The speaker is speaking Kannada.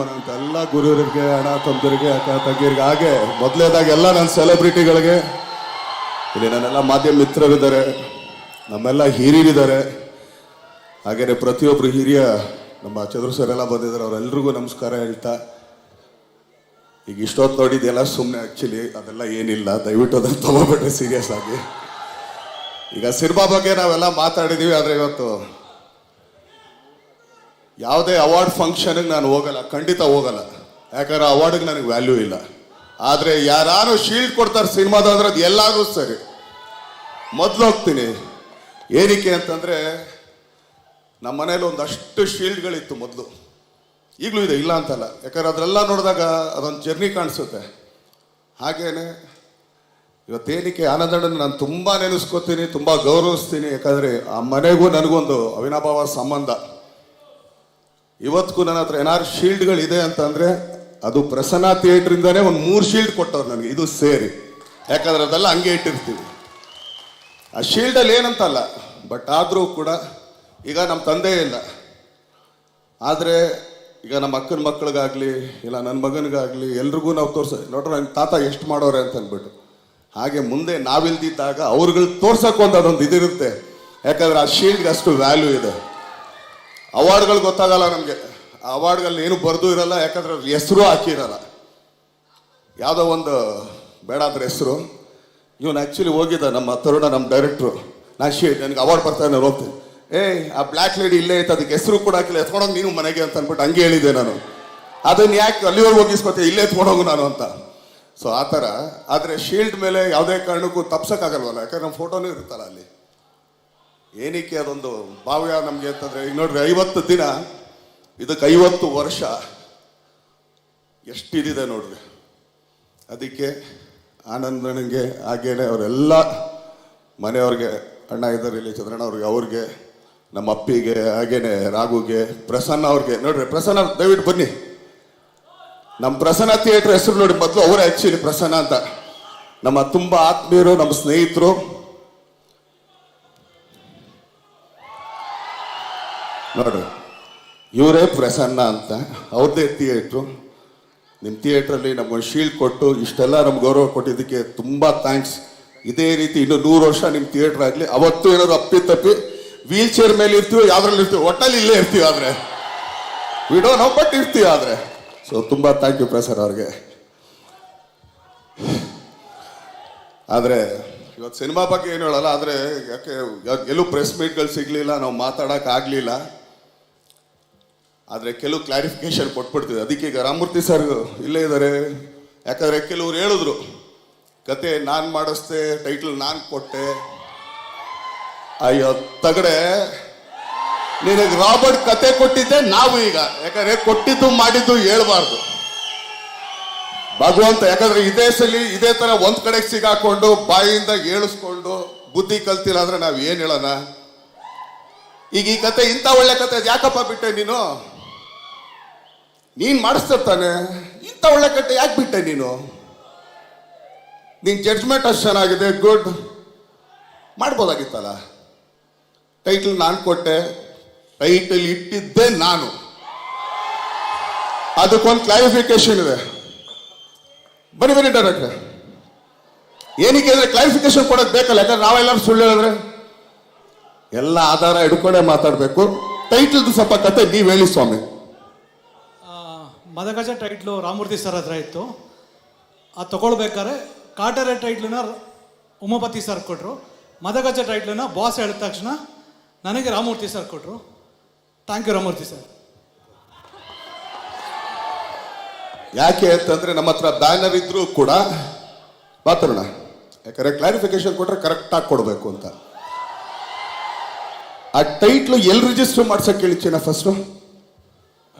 ನಮನ ಅಂತ ಎಲ್ಲ ಗುರುವರಿಗೆ, ಅಣ್ಣ ತಮ್ಮದರಿಗೆ, ಅಕ್ಕ ತಂಗಿರಿಗೆ ಹಾಗೆ ಮೊದಲೇದಾಗಿ ಎಲ್ಲ ನನ್ನ ಸೆಲೆಬ್ರಿಟಿಗಳಿಗೆ ಇಲ್ಲಿ ನನ್ನೆಲ್ಲ ಮಾಧ್ಯಮ ಮಿತ್ರರಿದ್ದಾರೆ, ನಮ್ಮೆಲ್ಲ ಹಿರಿಯರಿದ್ದಾರೆ. ಹಾಗೆಯೇ ಪ್ರತಿಯೊಬ್ಬರು ಹಿರಿಯ, ನಮ್ಮ ಚಂದ್ರು ಸರ್ ಎಲ್ಲ ಬಂದಿದ್ದಾರೆ, ಅವರೆಲ್ರಿಗೂ ನಮಸ್ಕಾರ ಹೇಳ್ತಾ. ಈಗ ಇಷ್ಟೊತ್ತು ನೋಡಿದ್ದೆಲ್ಲ ಸುಮ್ಮನೆ ಆ್ಯಕ್ಚುಲಿ ಅದೆಲ್ಲ ಏನಿಲ್ಲ, ದಯವಿಟ್ಟು ಅದನ್ನು ತೊಗೊಬೇಡ್ರಿ ಸೀರಿಯಸ್ ಆಗಿ. ಈಗ ಸಿನಿಮಾ ಬಗ್ಗೆ ನಾವೆಲ್ಲ ಮಾತಾಡಿದ್ದೀವಿ ಆದರೆ ಇವತ್ತು ಯಾವುದೇ ಅವಾರ್ಡ್ ಫಂಕ್ಷನ್ಗೆ ನಾನು ಹೋಗಲ್ಲ, ಖಂಡಿತ ಹೋಗಲ್ಲ. ಯಾಕಂದ್ರೆ ಅವಾರ್ಡ್ಗೆ ನನಗೆ ವ್ಯಾಲ್ಯೂ ಇಲ್ಲ. ಆದರೆ ಯಾರು ಶೀಲ್ಡ್ ಕೊಡ್ತಾರೆ ಸಿನಿಮಾದ ಅಂದ್ರೆ ಅದು ಎಲ್ಲಾದ್ರೂ ಸರಿ. ಮೊದಲು ಹೋಗ್ತೀನಿ. ಏನಕ್ಕೆ ಅಂತಂದರೆ ನಮ್ಮ ಮನೇಲಿ ಒಂದಷ್ಟು ಶೀಲ್ಡ್ಗಳಿತ್ತು ಮೊದಲು. ಈಗಲೂ ಇದೆ, ಇಲ್ಲ ಅಂತಲ್ಲ. ಯಾಕಂದ್ರೆ ಅದರೆಲ್ಲ ನೋಡಿದಾಗ ಅದೊಂದು ಜರ್ನಿ ಕಾಣಿಸುತ್ತೆ. ಹಾಗೇನೆ ಇವತ್ತೇನಕ್ಕೆ ಆನಂದಣ್ಣನ ನಾನು ತುಂಬ ನೆನೆಸ್ಕೋತೀನಿ, ತುಂಬ ಗೌರವಿಸ್ತೀನಿ. ಯಾಕಂದರೆ ಆ ಮನೆಗೂ ನನಗೊಂದು ಅವಿನಾಭಾವ ಸಂಬಂಧ. ಇವತ್ತಿಗೂ ನನ್ನ ಹತ್ರ ಏನಾದ್ರು ಶೀಲ್ಡ್ಗಳಿದೆ ಅಂತಂದರೆ ಅದು ಪ್ರಸನ್ನ ಥಿಯೇಟ್ರಿಂದನೇ ಒಂದು ಮೂರು ಶೀಲ್ಡ್ ಕೊಟ್ಟವ್ರು ನನಗೆ, ಇದು ಸೇರಿ. ಯಾಕಂದ್ರೆ ಅದೆಲ್ಲ ಹಂಗೆ ಇಟ್ಟಿರ್ತೀವಿ. ಆ ಶೀಲ್ಡಲ್ಲಿ ಏನಂತಲ್ಲ, ಬಟ್ ಆದರೂ ಕೂಡ ಈಗ ನಮ್ಮ ತಂದೆ ಇಲ್ಲ. ಆದರೆ ಈಗ ನಮ್ಮ ಅಕ್ಕನ ಮಕ್ಕಳಿಗಾಗಲಿ, ಇಲ್ಲ ನನ್ನ ಮಗನಿಗಾಗಲಿ ಎಲ್ರಿಗೂ ನಾವು ತೋರ್ಸ, ನೋಡ್ರಿ ನನ್ನ ತಾತ ಎಷ್ಟು ಮಾಡೋರೆ ಅಂತ ಅಂದ್ಬಿಟ್ಟು. ಹಾಗೆ ಮುಂದೆ ನಾವಿಲ್ದಿದ್ದಾಗ ಅವ್ರುಗಳು ತೋರ್ಸಕ್ಕೊಂದು ಅದೊಂದು ಇದಿರುತ್ತೆ. ಯಾಕಂದ್ರೆ ಆ ಶೀಲ್ಡ್ಗೆ ಅಷ್ಟು ವ್ಯಾಲ್ಯೂ ಇದೆ. ಅವಾರ್ಡ್ಗಳು ಗೊತ್ತಾಗಲ್ಲ ನಮಗೆ. ಅವಾರ್ಡ್ಗಳಲ್ಲಿ ಏನು ಬರೆದು ಇರಲ್ಲ, ಯಾಕಂದ್ರೆ ಹೆಸರು ಹಾಕಿರಲ್ಲ ಯಾವುದೋ ಒಂದು, ಬೇಡ ಅದ್ರ ಹೆಸರು. ಇವನು ಆ್ಯಕ್ಚುಲಿ ಹೋಗಿದ್ದ ನಮ್ಮ ತರುಣ, ನಮ್ಮ ಡೈರೆಕ್ಟ್ರು ನಾ ಶಿ ನನಗೆ ಅವಾರ್ಡ್ ಬರ್ತಾ ನಾನು ಹೋಗ್ತೀನಿ. ಏಯ್, ಆ ಬ್ಲ್ಯಾಕ್ ಲೇಡಿ ಇಲ್ಲೇ ಐತೆ ಅದಕ್ಕೆ ಹೆಸರು ಕೂಡ ಹಾಕಿಲ್ಲ. ಎತ್ಕೊಂಡೋಗಿ ನೀನು ಮನೆಗೆ ಅಂತ ಅಂದ್ಬಿಟ್ಟು ಹಂಗೆ ಹೇಳಿದೆ ನಾನು. ಅದನ್ನ ಯಾಕೆ ಅಲ್ಲಿವರೆಗೆ ಹೋಗಿಸ್ಕೊತೆ ಇಲ್ಲೇ ಎತ್ಕೊಂಡೋಗು ನಾನು ಅಂತ. ಸೊ ಆ ಥರ. ಆದರೆ ಶೀಲ್ಡ್ ಮೇಲೆ ಯಾವುದೇ ಕಾರಣಕ್ಕೂ ತಪ್ಸೋಕ್ಕಾಗಲ್ವಲ್ಲ? ಯಾಕಂದ್ರೆ ನಮ್ಮ ಫೋಟೋನೂ ಇರುತ್ತಲ್ಲ ಅಲ್ಲಿ. ಏನಕ್ಕೆ ಅದೊಂದು ಭಾವ್ಯ ನಮಗೆ ಅಂತಂದ್ರೆ, ಈಗ ನೋಡ್ರಿ, ಐವತ್ತು ದಿನ, ಇದಕ್ಕೆ ಐವತ್ತು ವರ್ಷ ಎಷ್ಟಿದೆ ನೋಡ್ರಿ. ಅದಕ್ಕೆ ಆನಂದನಿಗೆ, ಹಾಗೇನೆ ಅವರೆಲ್ಲ ಮನೆಯವ್ರಿಗೆ, ಅಣ್ಣ ಇದ್ದಾರೆ ಇಲ್ಲಿ ಚಂದ್ರಣ್ಣ ಅವ್ರಿಗೆ ಅವ್ರಿಗೆ ನಮ್ಮ ಅಪ್ಪಿಗೆ ಹಾಗೇನೆ ರಾಘುಗೆ, ಪ್ರಸನ್ನ ಅವ್ರಿಗೆ, ನೋಡ್ರಿ, ಪ್ರಸನ್ನ, ದಯವಿಟ್ಟು ಬನ್ನಿ. ನಮ್ಮ ಪ್ರಸನ್ನ ಥಿಯೇಟರ್ ಹೆಸರು ನೋಡಿ, ಮೊದಲು ಅವರೇ ಆ್ಯಕ್ಚುಲಿ ಪ್ರಸನ್ನ ಅಂತ. ನಮ್ಮ ತುಂಬ ಆತ್ಮೀಯರು, ನಮ್ಮ ಸ್ನೇಹಿತರು ನೋಡ್ರಿ ಇವರೇ ಪ್ರಸನ್ನ ಅಂತ ಅವ್ರದ್ದೇ ಥಿಯೇಟ್ರು ನಿಮ್ಮ ಥಿಯೇಟ್ರಲ್ಲಿ ನಮಗೆ ಶೀಲ್ಡ್ ಕೊಟ್ಟು ಇಷ್ಟೆಲ್ಲ ನಮ್ಗೆ ಗೌರವ ಕೊಟ್ಟಿದ್ದಕ್ಕೆ ತುಂಬ ಥ್ಯಾಂಕ್ಸ್ ಇದೇ ರೀತಿ ಇನ್ನು ನೂರು ವರ್ಷ ನಿಮ್ಮ ಥಿಯೇಟ್ರ್ ಆಗಲಿ, ಅವತ್ತು ಏನಾದ್ರು ಅಪ್ಪಿ ತಪ್ಪಿ ವೀಲ್ ಚೇರ್ ಮೇಲೆ ಇರ್ತೀವಿ, ಯಾವ್ದ್ರಲ್ಲಿ ಇರ್ತೀವಿ ಒಟ್ಟಲ್ಲಿ ಇಲ್ಲೇ ಇರ್ತೀವಿ ಆದರೆ. ವಿಡೋ ನಾವು ಬಟ್ ಇರ್ತೀವಿ ಆದರೆ. ಸೊ ತುಂಬ ಥ್ಯಾಂಕ್ ಯು ಪ್ರಸರ್ ಅವ್ರಿಗೆ. ಆದರೆ, ಇವತ್ತು ಸಿನಿಮಾ ಬಗ್ಗೆ ಏನು ಹೇಳಲ್ಲ, ಆದರೆ ಯಾಕೆ ಎಲ್ಲೂ ಪ್ರೆಸ್ ಮೀಟ್ಗಳು ಸಿಗಲಿಲ್ಲ, ನಾವು ಮಾತಾಡೋಕೆ ಆಗಲಿಲ್ಲ. ಆದರೆ ಕೆಲವು ಕ್ಲಾರಿಫಿಕೇಶನ್ ಕೊಟ್ಬಿಡ್ತೀವಿ ಅದಕ್ಕೆ ಈಗ ರಾಮಮೂರ್ತಿ ಸರ್ ಇಲ್ಲೇ ಇದ್ದಾರೆ ಯಾಕಂದರೆ ಕೆಲವ್ರು ಹೇಳಿದ್ರು, ಕತೆ ನಾನು ಮಾಡಿಸ್ದೆ ಟೈಟಲ್ ನಾನು ಕೊಟ್ಟೆ. ಅಯ್ಯೋ, ತಗಡೆ, ನಿನಗೆ ರಾಬರ್ಟ್ ಕತೆ ಕೊಟ್ಟಿದ್ದೆ, ನಾವು ಈಗ. ಯಾಕಂದ್ರೆ ಕೊಟ್ಟಿದ್ದು ಮಾಡಿದ್ದು ಹೇಳ್ಬಾರ್ದು. ಭಗವಂತ, ಯಾಕಂದ್ರೆ ಇದೇ ಸಲಿ ಇದೇ ತರ ಒಂದ್ ಕಡೆಗೆ ಸಿಗಾಕೊಂಡು ಬಾಯಿಂದ ಏಳಿಸ್ಕೊಂಡು ಬುದ್ಧಿ ಕಲ್ತಿಲ್ಲ ಅಂದ್ರೆ ನಾವ್ ಏನ್ ಹೇಳೋಣ? ಈಗ ಈ ಕತೆ ಇಂಥ ಒಳ್ಳೆ ಕತೆ ಯಾಕಪ್ಪ ಬಿಟ್ಟೆ ನೀನು? ನೀನ್ ಮಾಡಿಸ್ತಾನೆ ಇಂಥ ಒಳ್ಳೆ ಕಟ್ಟೆ ಯಾಕೆ ಬಿಟ್ಟೆ ನೀನು? ನಿನ್ ಜಡ್ಜ್ಮೆಂಟ್ ಅಷ್ಟು ಚೆನ್ನಾಗಿದೆ ಗುಡ್ ಮಾಡ್ಬೋದಾಗಿತ್ತಲ್ಲ? ಟೈಟಲ್ ನಾನು ಕೊಟ್ಟೆ ಟೈಟಲ್ ಇಟ್ಟಿದ್ದೆ ನಾನು. ಅದಕ್ಕೊಂದು ಕ್ಲಾರಿಫಿಕೇಶನ್ ಇದೆ. ಬನ್ನಿ ಬನ್ನಿ ಡೈರೆಕ್ಟ್ರೆ ಏನಕ್ಕೆ ಅಂದ್ರೆ ಕ್ಲಾರಿಫಿಕೇಶನ್ ಕೊಡಕ್ ಬೇಕಲ್ಲ, ಯಾಕಂದ್ರೆ ನಾವೆಲ್ಲರೂ ಸುಳ್ಳು ಹೇಳಿದ್ರೆ? ಎಲ್ಲ ಆಧಾರ ಹಿಡ್ಕೊಂಡೇ ಮಾತಾಡಬೇಕು. ಟೈಟಲ್ದು ಸ್ವಲ್ಪ ಕತೆ ನೀವು ಹೇಳಿ ಸ್ವಾಮಿ. ಮದಗಜ ಟೈಟ್ಲು ರಾಮಮೂರ್ತಿ ಸರ್ ಹತ್ರ ಇತ್ತು. ಅದು ತಗೊಳ್ಬೇಕಾದ್ರೆ ಕಾಟರೆ ಟೈಟ್ಲನ್ನ ಉಮಾಪತಿ ಸರ್ ಕೊಟ್ಟರು ಮದಗಜ ಟೈಟ್ಲನ್ನ ಬಾಸ್ ಹೇಳಿದ ತಕ್ಷಣ ನನಗೆ ರಾಮಮೂರ್ತಿ ಸರ್ ಕೊಟ್ಟರು ಥ್ಯಾಂಕ್ ಯು ರಾಮಮೂರ್ತಿ ಸರ್. ಯಾಕೆ ಅಂತಂದ್ರೆ ನಮ್ಮ ಹತ್ರ ಬ್ಯಾನರ್ ಇದ್ರೂ ಕೂಡ ಮಾತಾಡೋಣ. ಯಾಕಂದ್ರೆ ಕ್ಲಾರಿಫಿಕೇಶನ್ ಕೊಟ್ರೆ ಕರೆಕ್ಟಾಗಿ ಕೊಡಬೇಕು ಅಂತ. ಆ ಟೈಟ್ಲು ಎಲ್ಲಿ ರಿಜಿಸ್ಟರ್ ಮಾಡ್ಸಕ್ ಚೇನಾ ಫಸ್ಟು